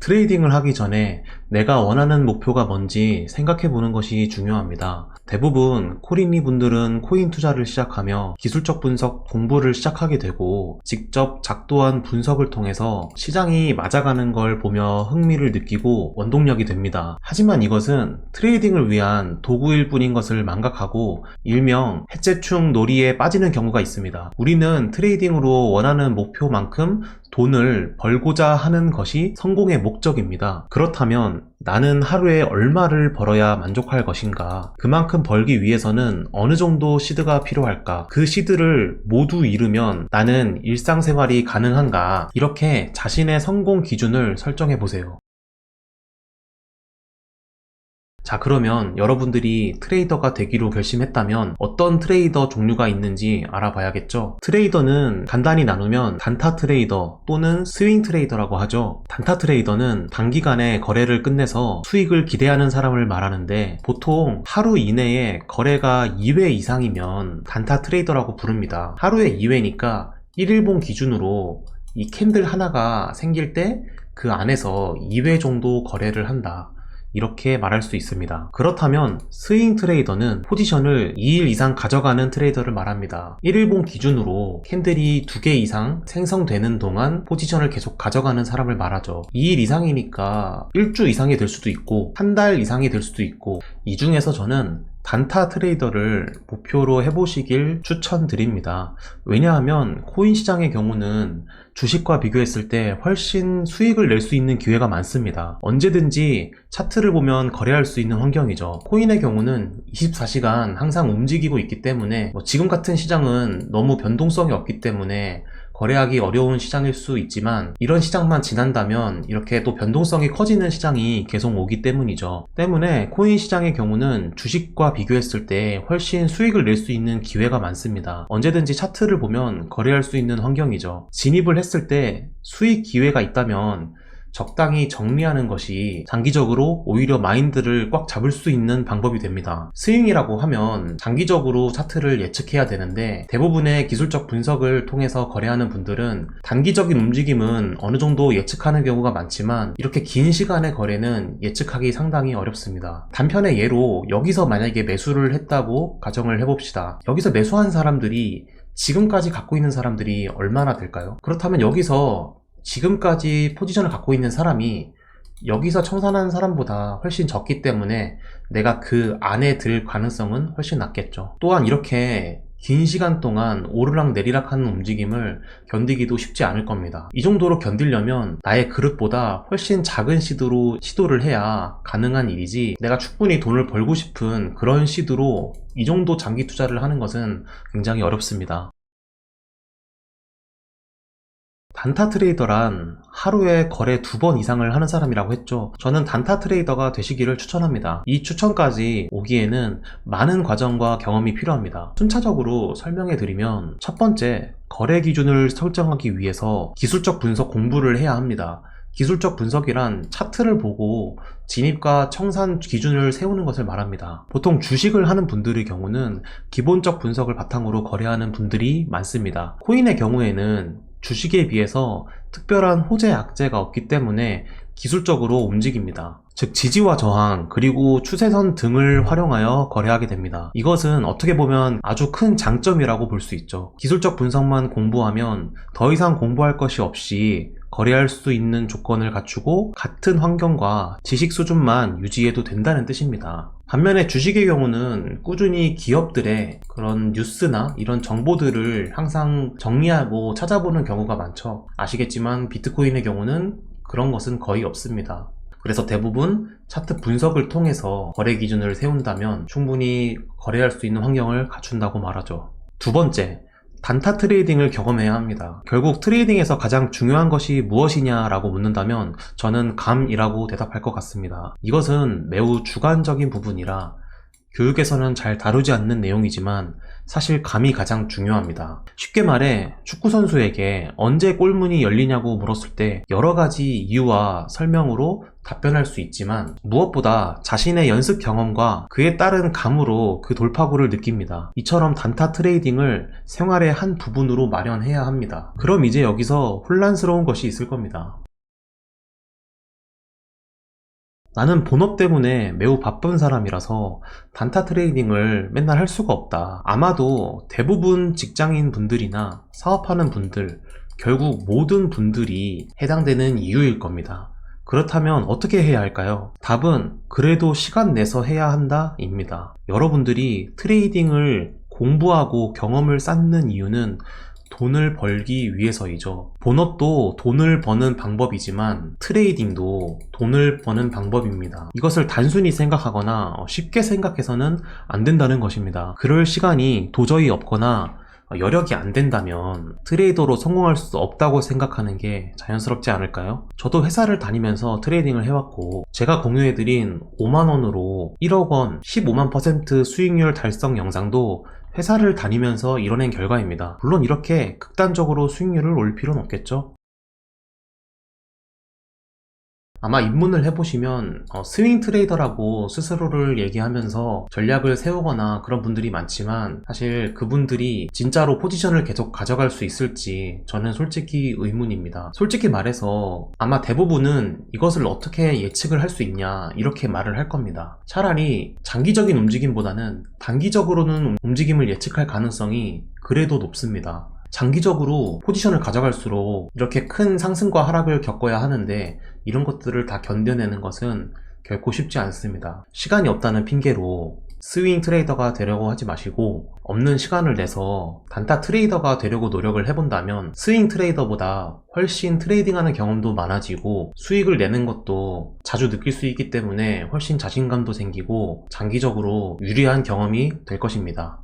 트레이딩을 하기 전에 내가 원하는 목표가 뭔지 생각해 보는 것이 중요합니다. 대부분 코린이 분들은 코인 투자를 시작하며 기술적 분석 공부를 시작하게 되고 직접 작도한 분석을 통해서 시장이 맞아가는 걸 보며 흥미를 느끼고 원동력이 됩니다. 하지만 이것은 트레이딩을 위한 도구일 뿐인 것을 망각하고 일명 해체충 놀이에 빠지는 경우가 있습니다. 우리는 트레이딩으로 원하는 목표만큼 돈을 벌고자 하는 것이 성공의 목적입니다. 그렇다면 나는 하루에 얼마를 벌어야 만족할 것인가? 그만큼 벌기 위해서는 어느 정도 시드가 필요할까? 그 시드를 모두 이루면 나는 일상생활이 가능한가? 이렇게 자신의 성공 기준을 설정해 보세요. 자, 그러면 여러분들이 트레이더가 되기로 결심했다면 어떤 트레이더 종류가 있는지 알아봐야겠죠? 트레이더는 간단히 나누면 단타 트레이더 또는 스윙 트레이더라고 하죠. 단타 트레이더는 단기간에 거래를 끝내서 수익을 기대하는 사람을 말하는데 보통 하루 이내에 거래가 2회 이상이면 단타 트레이더라고 부릅니다. 하루에 2회니까 1일봉 기준으로 이 캔들 하나가 생길 때 그 안에서 2회 정도 거래를 한다. 이렇게 말할 수 있습니다. 그렇다면 스윙 트레이더는 포지션을 2일 이상 가져가는 트레이더를 말합니다. 1일봉 기준으로 캔들이 2개 이상 생성되는 동안 포지션을 계속 가져가는 사람을 말하죠. 2일 이상이니까 1주 이상이 될 수도 있고 한 달 이상이 될 수도 있고 이 중에서 저는 단타 트레이더를 목표로 해보시길 추천드립니다. 왜냐하면 코인 시장의 경우는 주식과 비교했을 때 훨씬 수익을 낼 수 있는 기회가 많습니다. 언제든지 차트를 보면 거래할 수 있는 환경이죠. 코인의 경우는 24시간 항상 움직이고 있기 때문에 뭐 지금 같은 시장은 너무 변동성이 없기 때문에 거래하기 어려운 시장일 수 있지만 이런 시장만 지난다면 이렇게 또 변동성이 커지는 시장이 계속 오기 때문이죠. 때문에 코인 시장의 경우는 주식과 비교했을 때 훨씬 수익을 낼 수 있는 기회가 많습니다. 언제든지 차트를 보면 거래할 수 있는 환경이죠. 진입을 했을 때 수익 기회가 있다면 적당히 정리하는 것이 장기적으로 오히려 마인드를 꽉 잡을 수 있는 방법이 됩니다. 스윙이라고 하면 장기적으로 차트를 예측해야 되는데 대부분의 기술적 분석을 통해서 거래하는 분들은 단기적인 움직임은 어느 정도 예측하는 경우가 많지만 이렇게 긴 시간의 거래는 예측하기 상당히 어렵습니다. 단편의 예로 여기서 만약에 매수를 했다고 가정을 해봅시다. 여기서 매수한 사람들이 지금까지 갖고 있는 사람들이 얼마나 될까요? 그렇다면 여기서 지금까지 포지션을 갖고 있는 사람이 여기서 청산하는 사람보다 훨씬 적기 때문에 내가 그 안에 들 가능성은 훨씬 낮겠죠. 또한 이렇게 긴 시간 동안 오르락 내리락 하는 움직임을 견디기도 쉽지 않을 겁니다. 이 정도로 견디려면 나의 그릇보다 훨씬 작은 시드로 시도를 해야 가능한 일이지 내가 충분히 돈을 벌고 싶은 그런 시드로 이 정도 장기 투자를 하는 것은 굉장히 어렵습니다. 단타 트레이더란 하루에 거래 두 번 이상을 하는 사람이라고 했죠. 저는 단타 트레이더가 되시기를 추천합니다. 이 추천까지 오기에는 많은 과정과 경험이 필요합니다. 순차적으로 설명해 드리면 첫 번째, 거래 기준을 설정하기 위해서 기술적 분석 공부를 해야 합니다. 기술적 분석이란 차트를 보고 진입과 청산 기준을 세우는 것을 말합니다. 보통 주식을 하는 분들의 경우는 기본적 분석을 바탕으로 거래하는 분들이 많습니다. 코인의 경우에는 주식에 비해서 특별한 호재 악재가 없기 때문에 기술적으로 움직입니다. 즉 지지와 저항 그리고 추세선 등을 활용하여 거래하게 됩니다. 이것은 어떻게 보면 아주 큰 장점이라고 볼 수 있죠. 기술적 분석만 공부하면 더 이상 공부할 것이 없이 거래할 수 있는 조건을 갖추고 같은 환경과 지식 수준만 유지해도 된다는 뜻입니다. 반면에 주식의 경우는 꾸준히 기업들의 그런 뉴스나 이런 정보들을 항상 정리하고 찾아보는 경우가 많죠. 아시겠지만 비트코인의 경우는 그런 것은 거의 없습니다. 그래서 대부분 차트 분석을 통해서 거래 기준을 세운다면 충분히 거래할 수 있는 환경을 갖춘다고 말하죠. 두 번째, 단타 트레이딩을 경험해야 합니다. 결국 트레이딩에서 가장 중요한 것이 무엇이냐라고 묻는다면 저는 감이라고 대답할 것 같습니다. 이것은 매우 주관적인 부분이라 교육에서는 잘 다루지 않는 내용이지만 사실 감이 가장 중요합니다. 쉽게 말해 축구 선수에게 언제 골문이 열리냐고 물었을 때 여러 가지 이유와 설명으로 답변할 수 있지만 무엇보다 자신의 연습 경험과 그에 따른 감으로 그 돌파구를 느낍니다. 이처럼 단타 트레이딩을 생활의 한 부분으로 마련해야 합니다. 그럼 이제 여기서 혼란스러운 것이 있을 겁니다. 나는 본업 때문에 매우 바쁜 사람이라서 단타 트레이딩을 맨날 할 수가 없다. 아마도 대부분 직장인 분들이나 사업하는 분들, 결국 모든 분들이 해당되는 이유일 겁니다. 그렇다면 어떻게 해야 할까요? 답은 그래도 시간 내서 해야 한다 입니다. 여러분들이 트레이딩을 공부하고 경험을 쌓는 이유는 돈을 벌기 위해서이죠. 본업도 돈을 버는 방법이지만 트레이딩도 돈을 버는 방법입니다. 이것을 단순히 생각하거나 쉽게 생각해서는 안 된다는 것입니다. 그럴 시간이 도저히 없거나 여력이 안 된다면 트레이더로 성공할 수 없다고 생각하는 게 자연스럽지 않을까요? 저도 회사를 다니면서 트레이딩을 해왔고 제가 공유해드린 5만원으로 1억원 15만 퍼센트 수익률 달성 영상도 회사를 다니면서 이뤄낸 결과입니다. 물론 이렇게 극단적으로 수익률을 올릴 필요는 없겠죠? 아마 입문을 해보시면 어, 스윙 트레이더라고 스스로를 얘기하면서 전략을 세우거나 그런 분들이 많지만 사실 그분들이 진짜로 포지션을 계속 가져갈 수 있을지 저는 솔직히 의문입니다. 솔직히 말해서 아마 대부분은 이것을 어떻게 예측을 할 수 있냐 이렇게 말을 할 겁니다. 차라리 장기적인 움직임보다는 단기적으로는 움직임을 예측할 가능성이 그래도 높습니다. 장기적으로 포지션을 가져갈수록 이렇게 큰 상승과 하락을 겪어야 하는데 이런 것들을 다 견뎌내는 것은 결코 쉽지 않습니다. 시간이 없다는 핑계로 스윙 트레이더가 되려고 하지 마시고 없는 시간을 내서 단타 트레이더가 되려고 노력을 해본다면 스윙 트레이더보다 훨씬 트레이딩하는 경험도 많아지고 수익을 내는 것도 자주 느낄 수 있기 때문에 훨씬 자신감도 생기고 장기적으로 유리한 경험이 될 것입니다.